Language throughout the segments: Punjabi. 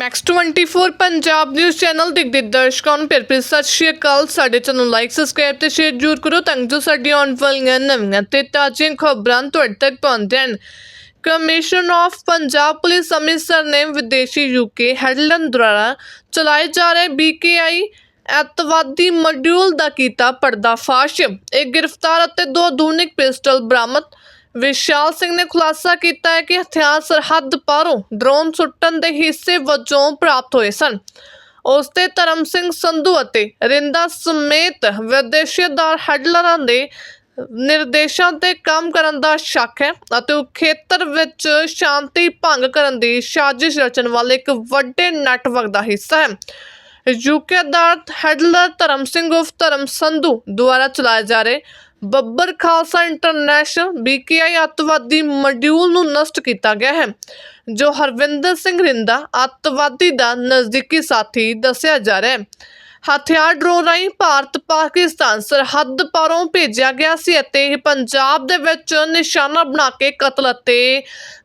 ਮੈਕਸ 24 ਪੰਜਾਬ ਨਿਊਜ਼ ਚੈਨਲ ਦੇਖਦੇ ਦਰਸ਼ਕਾਂ ਨੂੰ। ਪਿਆਰ ਭਰੀ ਸਤਿ ਸ਼੍ਰੀ ਅਕਾਲ। ਸਾਡੇ ਚੈਨਲ ਨੂੰ ਲਾਈਕ ਸਬਸਕ੍ਰਾਈਬ ਤੇ ਸ਼ੇਅਰ ਜ਼ਰੂਰ ਕਰੋ ਤਾਂ ਜੋ ਸਾਡੀਆਂ ਆਉਣ ਵਾਲੀਆਂ ਨਵੀਆਂ ਤੇ ਤਾਜ਼ੀਆਂ ਖਬਰਾਂ ਤੁਹਾਡੇ ਤੱਕ ਪਹੁੰਚਣ commission of Punjab police Amritsar ਨੇ ਵਿਦੇਸ਼ੀ ਯੂਕੇ ਹੈਡਲਨ ਦੁਆਰਾ ਚਲਾਏ ਜਾ ਰਹੇ ਬੀਕੇਆਈ ਐਤਵਾਦੀ ਮੋਡਿਊਲ ਦਾ ਕੀਤਾ ਪਰਦਾਫਾਸ਼। ਇੱਕ ਗ੍ਰਿਫਤਾਰ ਅਤੇ ਦੋ ਆਧੁਨਿਕ ਪਿਸਟਲ ਬਰਾਮਦ ਵਿਸ਼ਾਲ ਸਿੰਘ ਨੇ ਖੁਲਾਸਾ ਕੀਤਾ ਹੈ ਕਿ ਹਥਿਆਰ ਸਰਹੱਦ ਪਾਰੋਂ ਡਰੋਨ ਸੁੱਟਣ ਦੇ ਹਿੱਸੇ ਵਜੋਂ ਪ੍ਰਾਪਤ ਹੋਏ ਸਨ। ਉਸ ਤੇ ਧਰਮ ਸਿੰਘ ਸੰਧੂ ਅਤੇ ਰਿੰਦਾ ਸਮੇਤ ਵਿਦੇਸ਼ੀਦਾਰ ਹੈਡਲਰਾਂ ਦੇ ਨਿਰਦੇਸ਼ਾਂ ਤੇ ਕੰਮ ਕਰਨ ਦਾ ਸ਼ੱਕ ਹੈ ਅਤੇ ਉਹ ਖੇਤਰ ਵਿੱਚ ਸ਼ਾਂਤੀ ਭੰਗ ਕਰਨ ਦੀ ਸਾਜ਼ਿਸ਼ ਰਚਣ ਵਾਲੇ ਇੱਕ ਵੱਡੇ ਨੈਟਵਰਕ ਦਾ ਹਿੱਸਾ ਹੈ। ਯੂਕੇ ਦਾ ਹੈਡਲਰ ਧਰਮ ਸਿੰਘ ਉਫ ਧਰਮ ਸੰਧੂ ਦੁਆਰਾ ਚਲਾਏ ਜਾ ਰਹੇ ਬੱਬਰ ਖਾਲਸਾ ਇੰਟਰਨੈਸ਼ਨਲ ਬੀਕੇਆਈ ਅੱਤਵਾਦੀ ਮੋਡਿਊਲ ਨੂੰ ਨਸ਼ਟ ਕੀਤਾ ਗਿਆ ਹੈ, ਜੋ ਹਰਵਿੰਦਰ ਸਿੰਘ ਰਿੰਦਾ ਅੱਤਵਾਦੀ ਦਾ ਨਜ਼ਦੀਕੀ ਸਾਥੀ ਦੱਸਿਆ ਜਾ ਰਿਹਾ ਹੈ। ਹਥਿਆਰ ਡਰੋਨ ਰਾਹੀਂ ਭਾਰਤ ਪਾਕਿਸਤਾਨ ਸਰਹੱਦ ਪਾਰੋਂ ਭੇਜਿਆ ਗਿਆ ਸੀ ਅਤੇ ਇਹ ਪੰਜਾਬ ਦੇ ਵਿੱਚ ਨਿਸ਼ਾਨਾ ਬਣਾ ਕੇ ਕਤਲ ਅਤੇ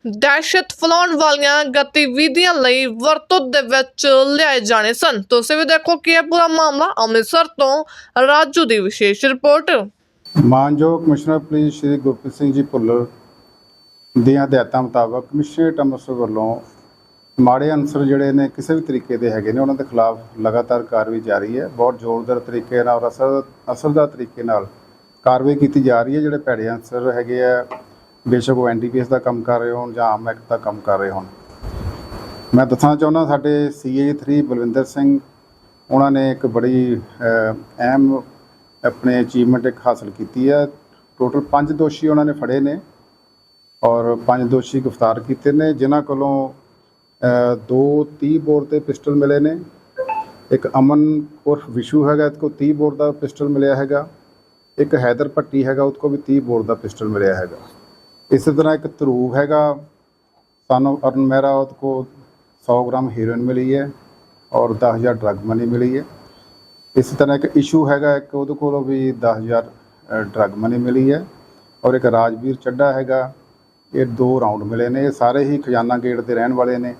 ਦਹਿਸ਼ਤ ਫੈਲਾਉਣ ਵਾਲੀਆਂ ਗਤੀਵਿਧੀਆਂ ਲਈ ਵਰਤੋਂ ਦੇ ਵਿੱਚ ਲਿਆਏ ਜਾਣੇ ਸਨ। ਤੁਸੀਂ ਵੀ ਦੇਖੋ ਕੀ ਹੈ ਪੂਰਾ ਮਾਮਲਾ, ਅੰਮ੍ਰਿਤਸਰ ਤੋਂ ਰਾਜੂ ਦੀ ਵਿਸ਼ੇਸ਼ ਰਿਪੋਰਟ। ਮਾਨਯੋਗ ਕਮਿਸ਼ਨਰ ਪੁਲਿਸ ਸ਼੍ਰੀ ਗੁਰਪ੍ਰੀਤ ਸਿੰਘ ਜੀ ਭੁੱਲਰ ਦੀਆਂ ਹਦਾਇਤਾਂ ਮੁਤਾਬਕ ਕਮਿਸ਼ਨਰੇਟ ਅੰਮ੍ਰਿਤਸਰ ਵੱਲੋਂ ਮਾੜੇ ਅਨਸਰ ਜਿਹੜੇ ਨੇ ਕਿਸੇ ਵੀ ਤਰੀਕੇ ਦੇ ਹੈਗੇ ਨੇ, ਉਹਨਾਂ ਦੇ ਖਿਲਾਫ ਲਗਾਤਾਰ ਕਾਰਵਾਈ ਜਾਰੀ ਹੈ। ਬਹੁਤ ਜ਼ੋਰਦਾਰ ਤਰੀਕੇ ਨਾਲ ਔਰ ਅਸਰ ਅਸਰਦਾਰ ਤਰੀਕੇ ਨਾਲ ਕਾਰਵਾਈ ਕੀਤੀ ਜਾ ਰਹੀ ਹੈ। ਜਿਹੜੇ ਭੈੜੇ ਅਨਸਰ ਹੈਗੇ ਆ, ਬੇਸ਼ੱਕ ਉਹ ਐਨਡੀਪੀਐਸ ਦਾ ਕੰਮ ਕਰ ਰਹੇ ਹੋਣ ਜਾਂ ਆਮ ਐਕਟ ਦਾ ਕੰਮ ਕਰ ਰਹੇ ਹੋਣ। ਮੈਂ ਦੱਸਣਾ ਚਾਹੁੰਦਾ ਸਾਡੇ ਸੀਏ 3 ਬਲਵਿੰਦਰ ਸਿੰਘ, ਉਹਨਾਂ ਨੇ ਇੱਕ ਬੜੀ ਅਹਿਮ ਆਪਣੇ ਅਚੀਵਮੈਂਟ ਇੱਕ ਹਾਸਲ ਕੀਤੀ ਹੈ। ਟੋਟਲ 5 ਦੋਸ਼ੀ ਉਹਨਾਂ ਨੇ ਫੜੇ ਨੇ ਔਰ 5 ਦੋਸ਼ੀ ਗ੍ਰਿਫਤਾਰ ਕੀਤੇ ਨੇ, ਜਿਨ੍ਹਾਂ ਕੋਲੋਂ ਦੋ 30 ਬੋਰ ਤੇ ਪਿਸਟਲ ਮਿਲੇ ਨੇ। ਇੱਕ ਅਮਨ ਉਰਫ ਵਿਸ਼ੂ ਹੈਗਾ ਇਹਦੇ ਕੋਲ 30 ਬੋਰ ਦਾ ਪਿਸਟਲ ਮਿਲਿਆ ਹੈਗਾ। ਇੱਕ ਹੈਦਰ ਭੱਟੀ ਹੈਗਾ, ਉਹਦੇ ਕੋਲ ਵੀ 30 ਬੋਰ ਦਾ ਪਿਸਟਲ ਮਿਲਿਆ ਹੈਗਾ। ਇਸੇ ਤਰ੍ਹਾਂ ਇੱਕ ਧਰੂਵ ਹੈਗਾ ਸਾਨੂੰ ਅਰਨ ਮਹਿਰਾ, ਉਹਦੇ ਕੋਲ 100 ਗ੍ਰਾਮ ਹੀਰੋਇਨ ਮਿਲੀ ਹੈ ਔਰ 10000 ਡਰੱਗ ਮਨੀ ਮਿਲੀ ਹੈ। ਇਸੇ ਤਰ੍ਹਾਂ ਇੱਕ ਇਸ਼ੂ ਹੈਗਾ, ਇੱਕ ਉਹਦੇ ਕੋਲੋਂ ਵੀ 10000 ਡਰੱਗ ਮਨੀ ਮਿਲੀ ਹੈ ਔਰ ਇੱਕ ਰਾਜਵੀਰ ਚੱਡਾ ਹੈਗਾ, ਇਹ ਦੋ ਰਾਉਂਡ ਮਿਲੇ ਨੇ, ਇਹ ਸਾਰੇ ਹੀ ਖਜ਼ਾਨਾ ਗੇਟ ਦੇ ਰਹਿਣ ਵਾਲੇ ਨੇ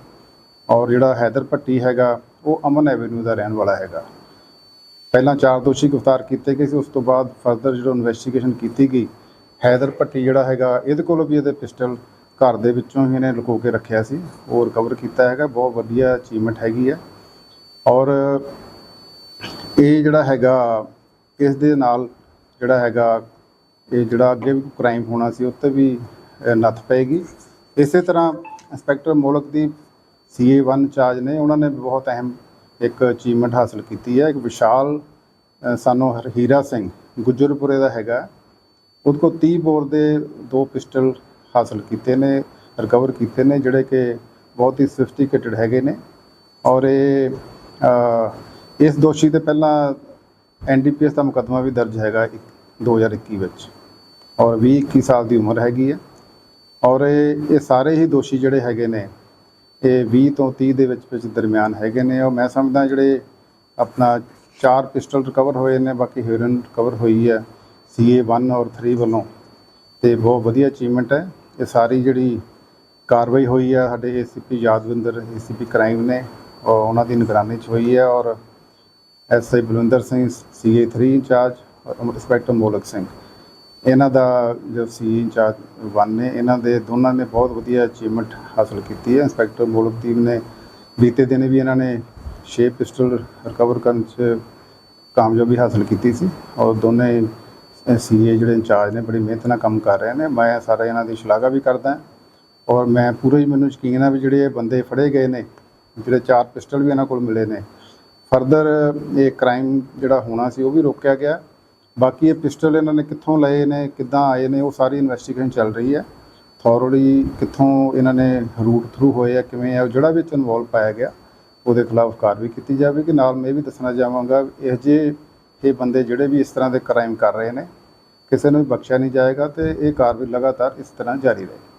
ਔਰ ਜਿਹੜਾ ਹੈਦਰ ਭੱਟੀ ਹੈਗਾ, ਉਹ ਅਮਨ ਐਵੇਨਿਊ ਦਾ ਰਹਿਣ ਵਾਲਾ ਹੈਗਾ। ਪਹਿਲਾਂ ਚਾਰ ਦੋਸ਼ੀ ਗ੍ਰਿਫਤਾਰ ਕੀਤੇ ਗਏ ਸੀ, ਉਸ ਤੋਂ ਬਾਅਦ ਫਰਦਰ ਜਦੋਂ ਇਨਵੈਸਟੀਗੇਸ਼ਨ ਕੀਤੀ ਗਈ, ਹੈਦਰ ਭੱਟੀ ਜਿਹੜਾ ਹੈਗਾ, ਇਹਦੇ ਕੋਲੋਂ ਵੀ ਇਹਦੇ ਪਿਸਟਲ ਘਰ ਦੇ ਵਿੱਚੋਂ ਹੀ ਇਹਨੇ ਲੁਕੋ ਕੇ ਰੱਖਿਆ ਸੀ, ਉਹ ਰਿਕਵਰ ਕੀਤਾ ਹੈਗਾ, ਬਹੁਤ ਵਧੀਆ ਅਚੀਵਮੈਂਟ ਹੈਗੀ ਹੈ ਔਰ ਇਹ ਜਿਹੜਾ ਹੈਗਾ, ਇਸ ਦੇ ਨਾਲ ਜਿਹੜਾ ਹੈਗਾ, ਇਹ ਜਿਹੜਾ ਅੱਗੇ ਵੀ ਕ੍ਰਾਈਮ ਹੋਣਾ ਸੀ ਉੱਤੇ ਵੀ ਨੱਥ ਪਏਗੀ। ਇਸੇ ਤਰ੍ਹਾਂ ਇੰਸਪੈਕਟਰ ਮੋਲਕਦੀਪ ਸੀਏ 1 ਇੰਚਾਰਜ ਨੇ, ਉਹਨਾਂ ਨੇ ਵੀ ਬਹੁਤ ਅਹਿਮ ਇੱਕ ਅਚੀਵਮੈਂਟ ਹਾਸਲ ਕੀਤੀ ਹੈ। ਇੱਕ ਵਿਸ਼ਾਲ ਸਾਨੂੰ ਹਰ- ਹੀਰਾ ਸਿੰਘ ਗੁੱਜਰਪੁਰੇ ਦਾ ਹੈਗਾ। ਉਹਦੇ ਕੋਲ 30 ਬੋਰ ਦੇ ਦੋ ਪਿਸਟਲ ਹਾਸਲ ਕੀਤੇ ਨੇ ਰਿਕਵਰ ਕੀਤੇ ਨੇ, ਜਿਹੜੇ ਕਿ ਬਹੁਤ ਹੀ ਸਫਿਸਟੀਕੇਟਡ ਹੈਗੇ ਨੇ। ਔਰ ਇਹ ਇਸ ਦੋਸ਼ੀ ਤੇ ਪਹਿਲਾਂ ਐਨਡੀਪੀਐਸ ਦਾ ਮੁਕੱਦਮਾ ਵੀ ਦਰਜ ਹੈਗਾ ਇੱਕ- 2021 ਵਿੱਚ। ਔਰ 20 21 ਸਾਲ ਦੀ ਉਮਰ ਹੈਗੀ ਹੈ। ਔਰ ਇਹ ਇਹ ਸਾਰੇ ਹੀ ਦੋਸ਼ੀ ਜਿਹੜੇ ਹੈਗੇ ਨੇ, ਇਹ 20 ਤੋਂ 30 ਦੇ ਵਿੱਚ ਵਿੱਚ ਦਰਮਿਆਨ ਹੈਗੇ ਨੇ। ਔਰ ਮੈਂ ਸਮਝਦਾ ਜਿਹੜੇ ਆਪਣਾ ਚਾਰ ਪਿਸਟਲ ਰਿਕਵਰ ਹੋਏ ਨੇ, ਬਾਕੀ ਹੀਰੋਇਨ ਰਿਕਵਰ ਹੋਈ ਹੈ ਸੀਏ 1 ਔਰ 3 ਵੱਲੋਂ। ਤੇ ਬਹੁਤ ਵਧੀਆ ਅਚੀਵਮੈਂਟ ਹੈ। ਇਹ ਸਾਰੀ ਜਿਹੜੀ ਕਾਰਵਾਈ ਹੋਈ ਹੈ, ਸਾਡੇ ਏਸੀਪੀ ਯਾਦਵਿੰਦਰ ਏਸੀਪੀ ਕ੍ਰਾਈਮ ਨੇ, ਔਰ ਉਹਨਾਂ ਦੀ ਨਿਗਰਾਨੀ 'ਚ ਹੋਈ ਹੈ। ਔਰ SI Balwinder Singh CA 3 incharge ਔਰ ਇੰਸਪੈਕਟਰ ਮੋਲਕ ਸਿੰਘ। ਇਹਨਾਂ ਦਾ ਜੋ ਸੀ ਇੰਚਾਰਜ 1 ਨੇ, ਇਹਨਾਂ ਦੇ ਦੋਨਾਂ ਨੇ ਬਹੁਤ ਵਧੀਆ ਅਚੀਵਮੈਂਟ ਹਾਸਲ ਕੀਤੀ ਹੈ। ਇੰਸਪੈਕਟਰ ਮੋਲਕਦੀਪ ਨੇ ਬੀਤੇ ਦਿਨ ਵੀ ਇਹਨਾਂ ਨੇ 6 ਪਿਸਟਲ ਰਿਕਵਰ ਕਰਨ 'ਚ ਕਾਮਯਾਬੀ ਹਾਸਲ ਕੀਤੀ ਸੀ ਔਰ ਦੋਨੇ ਸੀਏ ਜਿਹੜੇ ਇੰਚਾਰਜ ਨੇ ਬੜੀ ਮਿਹਨਤ ਨਾਲ ਕੰਮ ਕਰ ਰਹੇ ਨੇ। ਮੈਂ ਸਾਰਾ ਇਹਨਾਂ ਦੀ ਸ਼ਲਾਘਾ ਵੀ ਕਰਦਾ ਔਰ ਮੈਂ ਪੂਰਾ ਹੀ ਮੈਨੂੰ ਯਕੀਨ ਹੈ ਵੀ ਜਿਹੜੇ ਇਹ ਬੰਦੇ ਫੜੇ ਗਏ ਨੇ, ਜਿਹੜੇ ਚਾਰ ਪਿਸਟਲ ਵੀ ਇਹਨਾਂ ਕੋਲ ਮਿਲੇ ਨੇ ਫਰਦਰ ਇਹ ਕ੍ਰਾਈਮ ਜਿਹੜਾ ਹੋਣਾ ਸੀ, ਉਹ ਵੀ ਰੋਕਿਆ ਗਿਆ। ਬਾਕੀ ਇਹ ਪਿਸਟਲ ਇਹਨਾਂ ਨੇ ਕਿੱਥੋਂ ਲਏ ਨੇ, ਕਿੱਦਾਂ ਆਏ ਨੇ, ਉਹ ਸਾਰੀ ਇਨਵੈਸਟੀਗੇਸ਼ਨ ਚੱਲ ਰਹੀ ਹੈ। ਥੋਰਲੀ ਕਿੱਥੋਂ ਇਹਨਾਂ ਨੇ ਰੂਟ ਥਰੂ ਹੋਏ ਆ, ਕਿਵੇਂ ਆ ਜਿਹੜਾ ਵਿੱਚ ਇਨਵੋਲਵ ਪਾਇਆ ਗਿਆ, ਉਹਦੇ ਖਿਲਾਫ ਕਾਰਵਾਈ ਕੀਤੀ ਜਾਵੇਗੀ ਨਾਲ ਮੈਂ ਇਹ ਵੀ ਦੱਸਣਾ ਚਾਹਾਂਗਾ, ਇਹ ਜੇ ਇਹ ਬੰਦੇ ਜਿਹੜੇ ਵੀ ਇਸ ਤਰ੍ਹਾਂ ਦੇ ਕ੍ਰਾਈਮ ਕਰ ਰਹੇ ਨੇ, ਕਿਸੇ ਨੂੰ ਵੀ ਬਖਸ਼ਿਆ ਨਹੀਂ ਜਾਏਗਾ ਤੇ ਇਹ ਕਾਰਵਾਈ ਲਗਾਤਾਰ ਇਸ ਤਰ੍ਹਾਂ ਜਾਰੀ ਰਹੇਗੀ